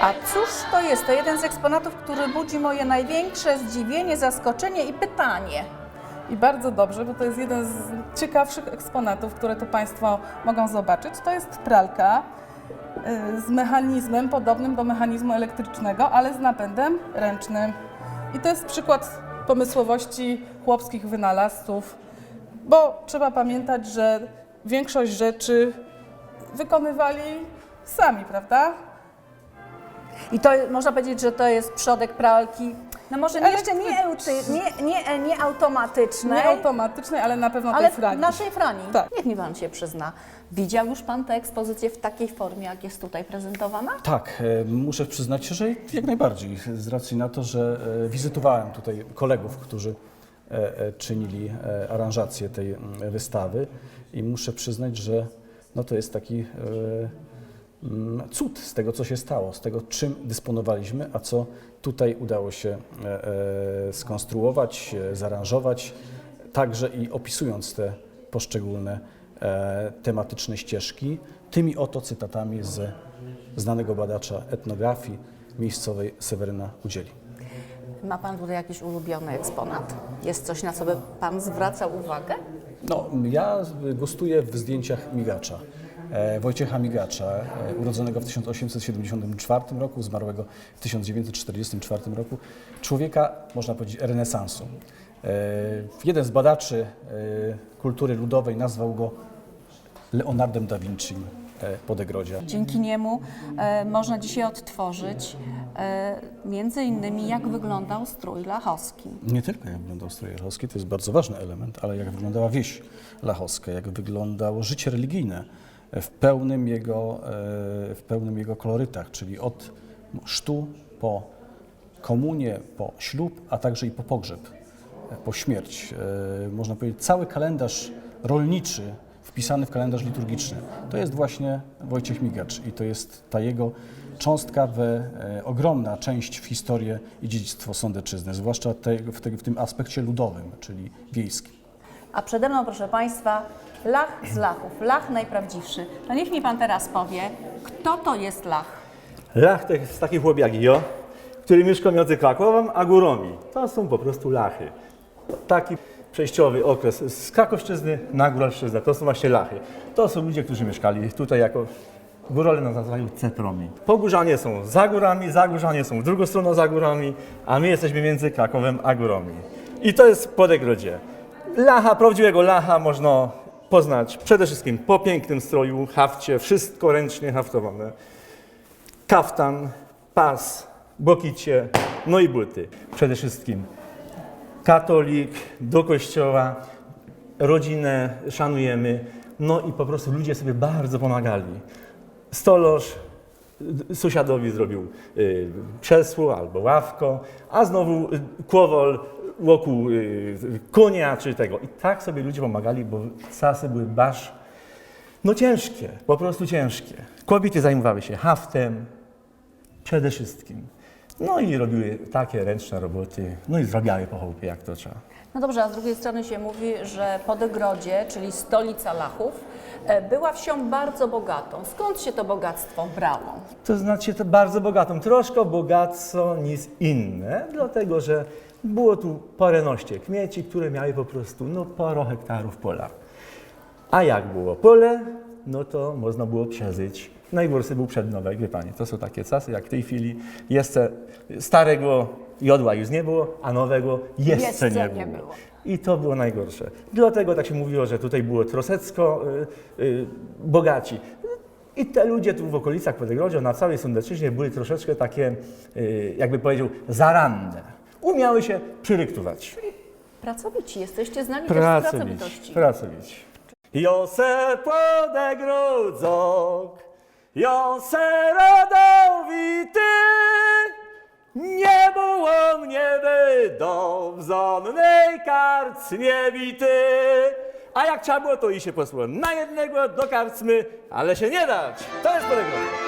A cóż to jest? To jeden z eksponatów, który budzi moje największe zdziwienie, zaskoczenie i pytanie. I bardzo dobrze, bo to jest jeden z ciekawszych eksponatów, które tu Państwo mogą zobaczyć. To jest pralka y, z mechanizmem podobnym do mechanizmu elektrycznego, ale z napędem ręcznym. I to jest przykład pomysłowości chłopskich wynalazców, bo trzeba pamiętać, że większość rzeczy wykonywali sami, prawda? I to można powiedzieć, że to jest przodek pralki, no może nie jeszcze nie, euty, nie, nie, nie automatycznej, Nie automatycznej, ale na pewno ale tej fragi. naszej frani. Tak. Niech mi Pan się przyzna. Widział już Pan tę ekspozycję w takiej formie, jak jest tutaj prezentowana? Tak, e, muszę przyznać się, że jak najbardziej, z racji na to, że e, wizytowałem tutaj kolegów, którzy e, e, czynili e, aranżację tej mm, wystawy i muszę przyznać, że no to jest taki e, cud z tego, co się stało, z tego, czym dysponowaliśmy, a co tutaj udało się e, e, skonstruować, e, zaaranżować, także i opisując te poszczególne tematyczne ścieżki, tymi oto cytatami z znanego badacza etnografii miejscowej Seweryna Udzieli. Ma Pan tutaj jakiś ulubiony eksponat? Jest coś, na co by Pan zwracał uwagę? No, ja gustuję w zdjęciach Migacza. E, Wojciecha Migacza, e, urodzonego w 1874 roku, zmarłego w 1944 roku. Człowieka, można powiedzieć, renesansu. E, jeden z badaczy kultury ludowej nazwał go Leonardem da Vinci Podegrodzia. Dzięki niemu można dzisiaj odtworzyć między innymi jak wyglądał strój lachowski. Nie tylko jak wyglądał strój lachowski, to jest bardzo ważny element, ale jak wyglądała wieś lachowska, jak wyglądało życie religijne w pełnym jego, e, w pełnym jego kolorytach, czyli od sztu po komunię, po ślub, a także i po pogrzeb, e, po śmierć. E, Można powiedzieć, cały kalendarz rolniczy wpisany w kalendarz liturgiczny. To jest właśnie Wojciech Migacz i to jest ta jego cząstka, ogromna część w historię i dziedzictwo Sądeczyzny, zwłaszcza te, w, te, w tym aspekcie ludowym, czyli wiejskim. A przede mną, proszę Państwa, lach z lachów, lach najprawdziwszy. No niech mi Pan teraz powie, kto to jest lach? Lach to jest taki chłop jak ja, który mieszka między Krakowem a górami. To są po prostu lachy. Taki przejściowy okres z Krakowszczyzny na Góralszczyznę. To są właśnie lachy. To są ludzie, którzy mieszkali tutaj jako górole nas nazywają cetromi. Pogórzanie są za górami, zagórzanie są w drugą stronę za górami, a my jesteśmy między Krakowem a górami. I to jest Podegrodzie. Lacha, prawdziwego lacha można poznać przede wszystkim po pięknym stroju, hafcie, wszystko ręcznie haftowane kaftan, pas, bokicie, no i buty. Przede wszystkim katolik, do kościoła, rodzinę szanujemy, no i po prostu ludzie sobie bardzo pomagali. Stoloż y, sąsiadowi zrobił y, krzesło albo ławko, a znowu y, kłowol wokół y, konia czy tego. I tak sobie ludzie pomagali, bo czasy były basz no ciężkie, po prostu ciężkie. Kobiety zajmowały się haftem przede wszystkim. No i robiły takie ręczne roboty, no i zrabiały po chałupie jak to trzeba. No dobrze, a z drugiej strony się mówi, że Podegrodzie, czyli stolica Lachów, e, była wsią bardzo bogatą. Skąd się to bogactwo brało? To znaczy to bardzo bogatą, troszkę bogactwo niż inne, dlatego że było tu paręnaście kmieci, które miały po prostu no, parę hektarów pola. A jak było pole, no to można było przeżyć. Najgorszy był przednowek, wie Pani, to są takie czasy, jak w tej chwili jeszcze starego jodła już nie było, a nowego jeszcze, Jeszcze nie, nie było. było. I to było najgorsze. Dlatego tak się mówiło, że tutaj było trosecko y, y, bogaci. I te ludzie tu w okolicach Podegrodzia, na całej Sądeczyźnie były troszeczkę takie, y, jakby powiedział, zaranne. Umiały się przyryktować. Pracowici, jesteście znani też z pracowitości. pracowić. Jo se podegrodzok, jo se rodowity, nie było mnie by do wzonnej karcmie bity. A jak trzeba było, to i się posło na jednego do karcmy, ale się nie dać. To jest podegrodzok.